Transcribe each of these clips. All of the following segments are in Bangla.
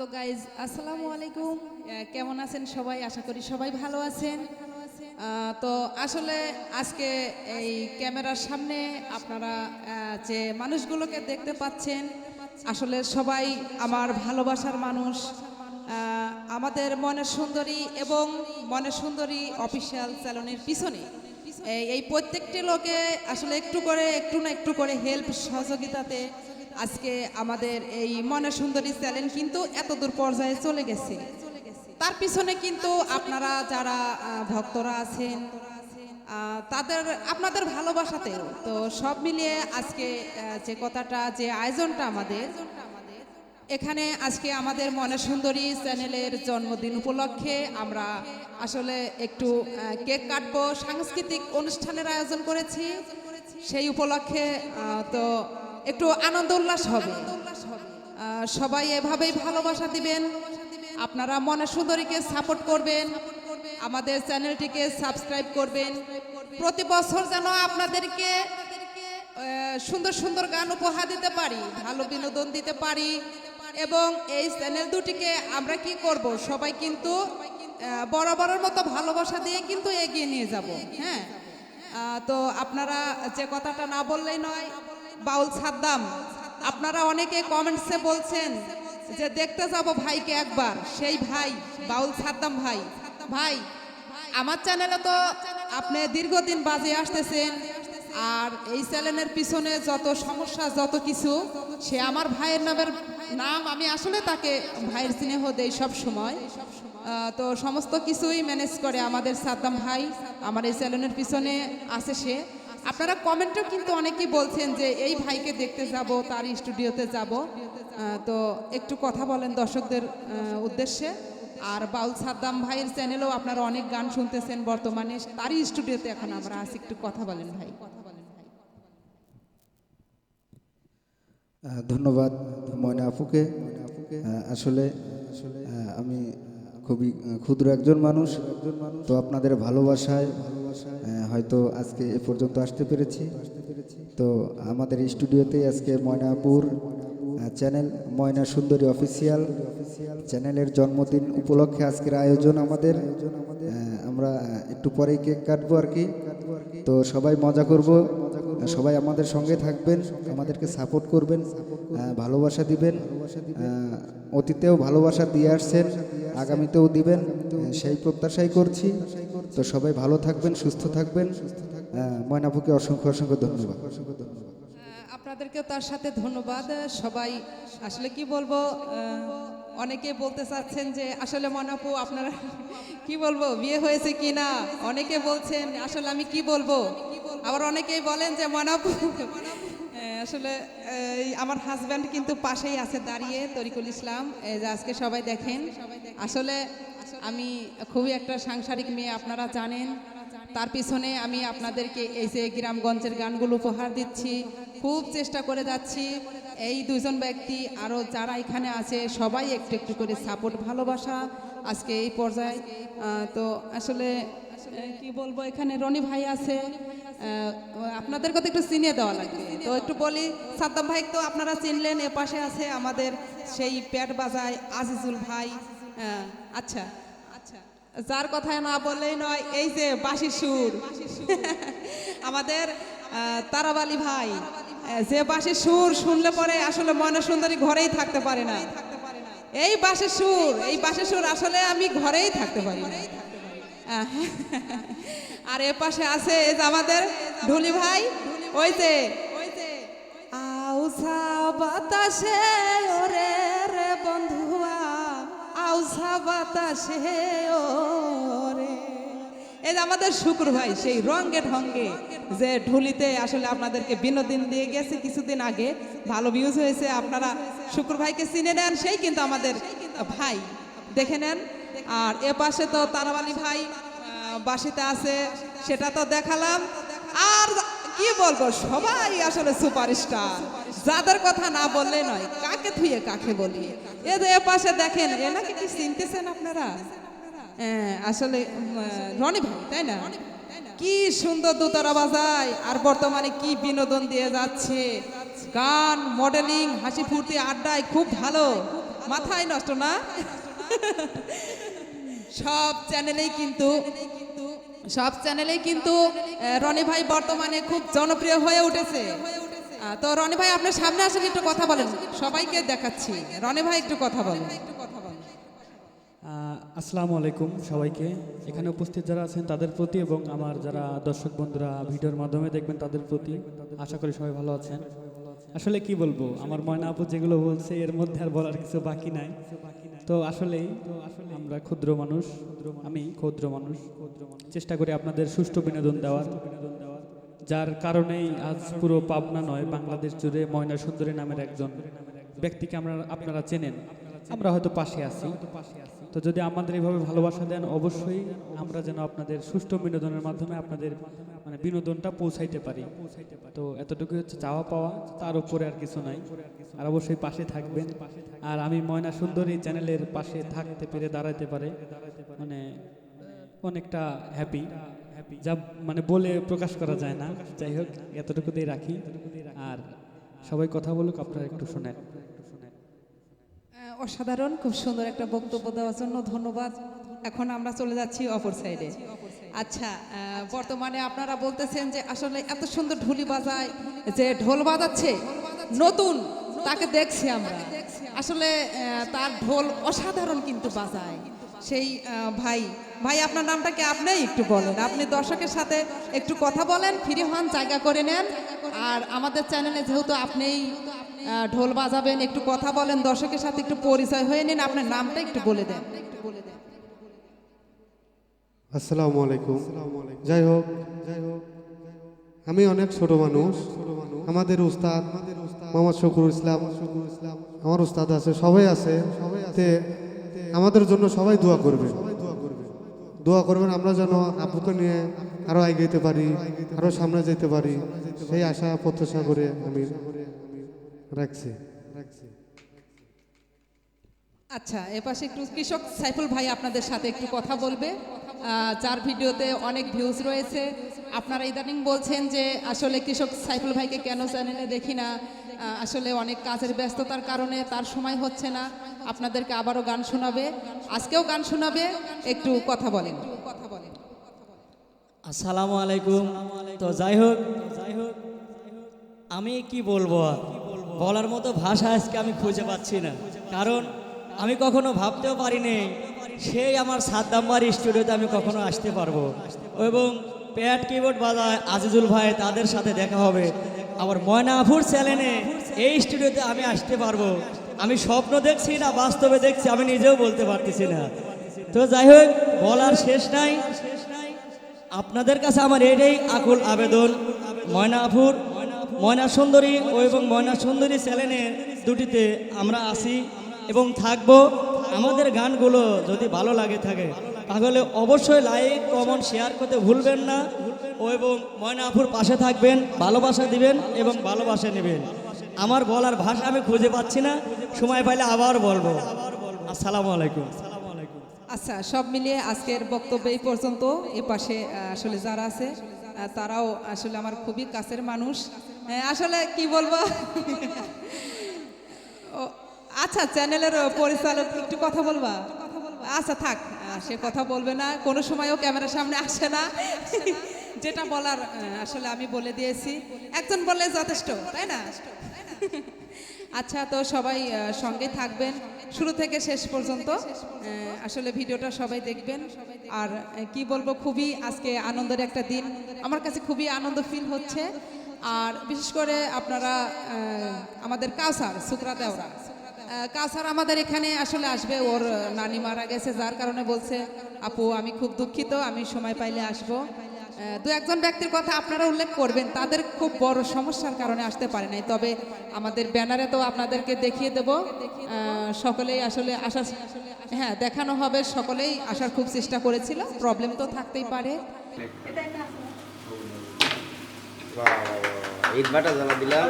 তো গাইজ আসসালামু আলাইকুম। কেমন আছেন সবাই? আশা করি সবাই ভালো আছেন। তো আসলে আজকে এই ক্যামেরার সামনে আপনারা যে মানুষগুলোকে দেখতে পাচ্ছেন, আসলে সবাই আমার ভালোবাসার মানুষ। আমাদের মনের সুন্দরী এবং মনের সুন্দরী অফিসিয়াল চ্যানেলের পিছনে। এই প্রত্যেকটি লোকে আসলে একটু করে, একটু না একটু করে হেল্প সহযোগিতাতে আজকে আমাদের এই মনে সুন্দরী চ্যানেল কিন্তু এত দূর পর্যায়ে চলে গেছে। তার পিছনে কিন্তু আপনারা যারা ভক্তরা আছেন তাদের, আপনাদের ভালোবাসাতেও। তো সব মিলিয়ে আজকে যে কথাটা, যে আয়োজনটা আমাদের, এখানে আজকে আমাদের মনে সুন্দরী চ্যানেলের জন্মদিন উপলক্ষে আমরা আসলে একটু কেক কাটবো। সাংস্কৃতিক অনুষ্ঠানের আয়োজন করেছি। সেই উপলক্ষে তো একটু আনন্দ উল্লাস হবে। সবাই এভাবেই ভালোবাসা দিবেন। আপনারা মনে সুন্দরীকে সাপোর্ট করবেন। আমাদের চ্যানেলটিকে সাবস্ক্রাইব করবেন। প্রতি বছর যেন আপনাদেরকে সুন্দর সুন্দর গান উপহার দিতে পারি, ভালো বিনোদন দিতে পারি। এবং এই চ্যানেল দুটিকে আমরা কি করব, সবাই কিন্তু বরাবরের মতো ভালোবাসা দিয়ে কিন্তু এগিয়ে নিয়ে যাব হ্যাঁ? তো আপনারা যে কথাটা না বললেই নয় বাউল সাদ্দাম, আপনারা অনেকে কমেন্টসে বলছেন যে দেখতে যাব ভাইকে একবার। সেই ভাই, বাউল সাদ্দাম ভাই। ভাই, আমার চ্যানেলে তো আপনি দীর্ঘদিন বাজে আসতেছেন, আর এই চ্যানেলের পিছনে যত সমস্যা, যত কিছু, সে আমার ভাইয়ের নামের নাম আমি আসলে তাকে ভাইয়ের স্নেহ দেই সব সময়। তো সমস্ত কিছুই ম্যানেজ করে আমাদের সাদ্দাম ভাই, আমার এই চ্যানেলের পিছনে আছে সে। আপনারা কমেন্টেও কিন্তু অনেকেই বলছেন যে এই ভাইকে দেখতে যাব তার স্টুডিওতে যাব। তো একটু কথা বলেন দর্শকদের উদ্দেশ্যে। আর বাউল সাদ্দাম ভাইয়ের চ্যানেলেও আপনারা অনেক গান শুনতেছেন বর্তমানে তারই স্টুডিওতে এখন আমরা আছি। একটু কথা বলেন ভাই। ধন্যবাদ ময়না আপুকে। আসলে আহ, আমি খুবই ক্ষুদ্র একজন মানুষ। তো আপনাদের ভালোবাসায় হয়তো আজকে এ পর্যন্ত আসতে পেরেছি। তো আমাদের স্টুডিওতে আজকে ময়নাপুর চ্যানেল, ময়না সুন্দরী অফিসিয়াল। চ্যানেলের জন্মদিন উপলক্ষে আজকের আয়োজন আমাদের। আমরা একটু পরেই কেক কাটবো আর কি। তো সবাই মজা করব। সবাই আমাদের সঙ্গে থাকবেন, আমাদেরকে সাপোর্ট করবেন ভালোবাসা দিবেন অতীতেও ভালোবাসা দিয়ে আসছেন, আগামীতেও দিবেন সেই প্রত্যাশাই করছি। তো সবাই ভালো থাকবেন, সুস্থ থাকবেন। ময়নাপুকে অসংখ্য অসংখ্য ধন্যবাদ। আপনাদেরকেও তার সাথে ধন্যবাদ। সবাই আসলে কি বলব অনেকে বলতে চাচ্ছেন যে আসলে মনাপু আপনারা কি বলব, বিয়ে হয়েছে কি না অনেকে বলছেন, আসলে আমি কি বলব? আবার অনেকেই বলেন যে মনাপু আসলে আমার হাজব্যান্ড কিন্তু পাশেই আছে, দাঁড়িয়ে তরিকুল ইসলাম। যে আজকে সবাই দেখেন, আসলে আমি খুবই একটা সাংসারিক মেয়ে, আপনারা জানেন। তার পিছনে আমি আপনাদেরকে এই যে গ্রামগঞ্জের গানগুলো উপহার দিচ্ছি। খুব চেষ্টা করে যাচ্ছি। এই দুজন ব্যক্তি আরও যারা এখানে আছে, সবাই একটু একটু করে সাপোর্ট ভালোবাসা আজকে এই পর্যায়ে। তো আসলে কি বলব এখানে রনি ভাই আছে আহ, আপনাদেরকে একটু চিনিয়ে দেওয়া লাগবে। তো একটু বলি সাদ্দাম ভাই তো আপনারা চিনলেন এ পাশে আছে আমাদের সেই পেট বাজায় আজিজুল ভাই। আচ্ছা আচ্ছা যার কথায় না বললেই নয় এই যে বাঁশি সুর। আমাদের তারাবালি ভাই যে বাঁশি সুর শুনলে পরে আসলে মনে সুন্দরী ঘরেই থাকতে পারে না। এই বাঁশি সুর এই বাঁশি সুর আসলে আমি ঘরেই থাকতে পারি না। আর এ পাশে আছে এই যে আমাদের ঢুলি ভাই, ওই যে। আউসা বাতাসে, ওরে রে বন্ধুয়া, আউসা বাতাসে, ওরে। এই যে আমাদের শুক্র ভাই, সেই রঙ্গে ঢঙ্গে যে ঢুলিতে আসলে আপনাদেরকে বিনোদন দিয়ে গেছে কিছুদিন আগে, ভালো ভিউজ হয়েছে, আপনারা শুক্র ভাইকে চিনে নেন, সেই কিন্তু আমাদের ভাই। দেখে নেন। আর এ পাশে তো তারাবালি ভাই বাসিতে আছে সেটা তো দেখালাম। আর কি বলব সবাই আসলে সুপারস্টার। যাদের কথা না বললে নয় কাকে থুয়ে কাকে বলি। এ যে এ পাশে দেখেন এনাকে কি চিনতেছেন আপনারা? হ্যাঁ, আসলে রনি ভাই তাই না? কি সুন্দর দোতারা বাজায় আর বর্তমানে কি বিনোদন দিয়ে যাচ্ছে। গান মডেলিং হাসি ফুর্তি আড্ডায় খুব ভালো। মাথায় নষ্ট না? সব চ্যানেলেই কিন্তু, সব চ্যানেলেই কিন্তু রনি ভাই বর্তমানে খুব জনপ্রিয় হয়ে উঠেছে। তো রনি ভাই, আপনার সামনে আসলে একটু কথা বলেন। সবাইকে দেখাচ্ছি। রনি ভাই, একটু কথা বলেন। আসসালামু আলাইকুম সবাইকে। এখানে উপস্থিত যারা আছেন তাদের প্রতি এবং আমার যারা দর্শক বন্ধুরা ভিডিওর মাধ্যমে দেখবেন তাদের প্রতি আশা করি সবাই ভালো আছেন। আসলে কি বলব? আমার ময়না আপু যেগুলো বলছে এর মধ্যে আর বলার কিছু বাকি নাই। তো আসলেই আমরা ক্ষুদ্র মানুষ, আমি ক্ষুদ্র মানুষ। চেষ্টা করি আপনাদের সুষ্ঠু বিনোদন দেওয়ার। যার কারণেই আজ পুরো পাবনা নয়, বাংলাদেশ জুড়ে ময়না সুন্দরী নামের একজন ব্যক্তিকে আমরা আপনারা চেনেন। আমরা হয়তো পাশে আছি। তো যদি আমাদের এইভাবে ভালোবাসা দেন, অবশ্যই আমরা যেন আপনাদের সুষ্ঠু বিনোদনের মাধ্যমে আপনাদের মানে বিনোদনটা পৌঁছাইতে পারি। তো এতটুকু হচ্ছে চাওয়া পাওয়া, তার উপরে আর কিছু নাই। আর অবশ্যই পাশে থাকবেন। আর আমি ময়না সুন্দরী চ্যানেলের পাশে থাকতে পেরে দাঁড়াতে পারে। মানে অনেকটা হ্যাপি যা মানে বলে প্রকাশ করা যায় না। যাই হোক, এতটুকুতেই রাখি। আর সবাই কথা বলুক, আপনারা একটু শোনেন। অসাধারণ, খুব সুন্দর একটা বক্তব্য দেওয়ার জন্য ধন্যবাদ। এখন আমরা চলে যাচ্ছি অপর সাইডে আচ্ছা বর্তমানে আপনারা বলতেছেন যে আসলে এত সুন্দর ঢুলি বাজায়, যে ঢোল বাজাচ্ছে, নতুন, তাকে দেখছি আমরা। আসলে তার ঢোল অসাধারণ কিন্তু বাজায়। সেই ভাই ভাই, আপনার নামটা কি আপনি একটু বলেন? আপনি দর্শকের সাথে একটু কথা বলেন ফ্রি হন, জায়গা করে নেন। আর আমাদের চ্যানেলে যেহেতু আপনিই ঢোল বাজাবেন, একটু কথা বলেন, দর্শকের সাথে একটু পরিচয় হয়ে নিন, আপনার নামটা একটু বলে দেন। আসসালামু আলাইকুম। যাই হোক যাই হোক আমি অনেক ছোট মানুষ। আমাদের উস্তাদ মোহাম্মদ শকুর ইসলাম, আমার উস্তাদ আছে, সবাই আছে। আমাদের জন্য সবাই দোয়া করবে। দোয়া করবেন, আমরা যেন আপুকে নিয়ে আরও এগিয়ে পারি, আরও সামনে যেতে পারি। সেই আশা, প্রত্যাশা করে আমি রাখছি। রাখছি আচ্ছা এপাশে একটু কৃষক সাইফুল ভাই আপনাদের সাথে একটু কথা বলবে। যার ভিডিওতে অনেক ভিউজ রয়েছে। আপনারা ইদানিং বলছেন যে আসলে কৃষক সাইফুল ভাইকে কেন চ্যানেলে দেখি না। আসলে অনেক কাজের ব্যস্ততার কারণে তার সময় হচ্ছে না। আপনাদেরকে আবারও গান শোনাবে। আজকেও গান শোনাবে। একটু কথা বলেন। কথা বলেন আসসালামু আলাইকুম। তো যাই হোক যাই হোক আমি কি বলব আর? বলার মতো ভাষা আজকে আমি খুঁজে পাচ্ছি না। কারণ আমি কখনো ভাবতেও পারিনি সেই আমার সাদ্দাম্বার স্টুডিওতে আমি কখনো আসতে পারব। এবং প্যাড কিবোর্ড বাজায় আজিজুল ভাই তাদের সাথে দেখা হবে। আবার ময়নাফুর চ্যানেলে এই স্টুডিওতে আমি আসতে পারব। আমি স্বপ্ন দেখছি না, বাস্তবে দেখছি, আমি নিজেও বলতে পারতেছি না। তো যাই হোক, বলার শেষ নাই। আপনাদের কাছে আমার এটাই আকুল আবেদন। ময়নাপুর ময়না সুন্দরী ও এবং ময়না সুন্দরী চ্যানেলের দুটিতে আমরা আসি এবং থাকব। আমাদের গানগুলো যদি ভালো লাগে থাকে, তাহলে অবশ্যই লাইক কমেন্ট শেয়ার করতে ভুলবেন না। ও এবং ময়না ময়নাপুর পাশে থাকবেন, ভালোবাসা দিবেন এবং ভালোবাসা নেবেন। আমার বলার ভাষা আমি খুঁজে পাচ্ছি না, সময় পাইলে আবার বলব। আসসালামু আলাইকুম। আচ্ছা সব মিলিয়ে আজকের বক্তব্য এই পর্যন্ত। এ পাশে আসলে যারা আছে তারাও আসলে আমার খুবই কাছের মানুষ। আসলে কি বলব? আচ্ছা চ্যানেলের পরিচালক একটু কথা বলবা? আচ্ছা থাক সে কথা বলবে না। কোনো সময়ও ক্যামেরার সামনে আসে না। যেটা বলার আসলে আমি বলে দিয়েছি। একজন বললে যথেষ্ট, তাই না? আচ্ছা তো সবাই সঙ্গে থাকবেন। শুরু থেকে শেষ পর্যন্ত। আসলে ভিডিওটা সবাই দেখবেন। আর কি বলব খুবই আজকে আনন্দের একটা দিন। আমার কাছে খুবই আনন্দ ফিল হচ্ছে। আর বিশেষ করে আপনারা আমাদের কাউসার সুকরা দেওরা। আহ, কাউসার আমাদের এখানে আসলে আসবে। ওর নানি মারা গেছে যার কারণে বলছে আপু আমি খুব দুঃখিত আমি সময় পাইলে আসব। দু একজন ব্যক্তির কথা আপনারা উল্লেখ করবেন, তাদের খুব বড় সমস্যার কারণে আসতে পারে নাই। তবে আমাদের ব্যানারে তো আপনাদেরকে দেখিয়ে দেব। সকলেই আসলে আসার হ্যাঁ দেখানো হবে, সকলেই আসার খুব চেষ্টা করেছিল। প্রবলেম তো থাকতেই পারে। জ্বালা দিলাম।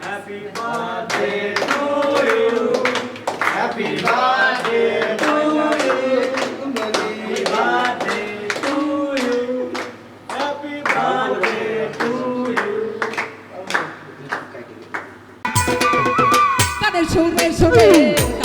Happy birthday to you. Happy birthday to you. Happy birthday to you. Happy birthday to you. Cadê o churro? Cadê o churro?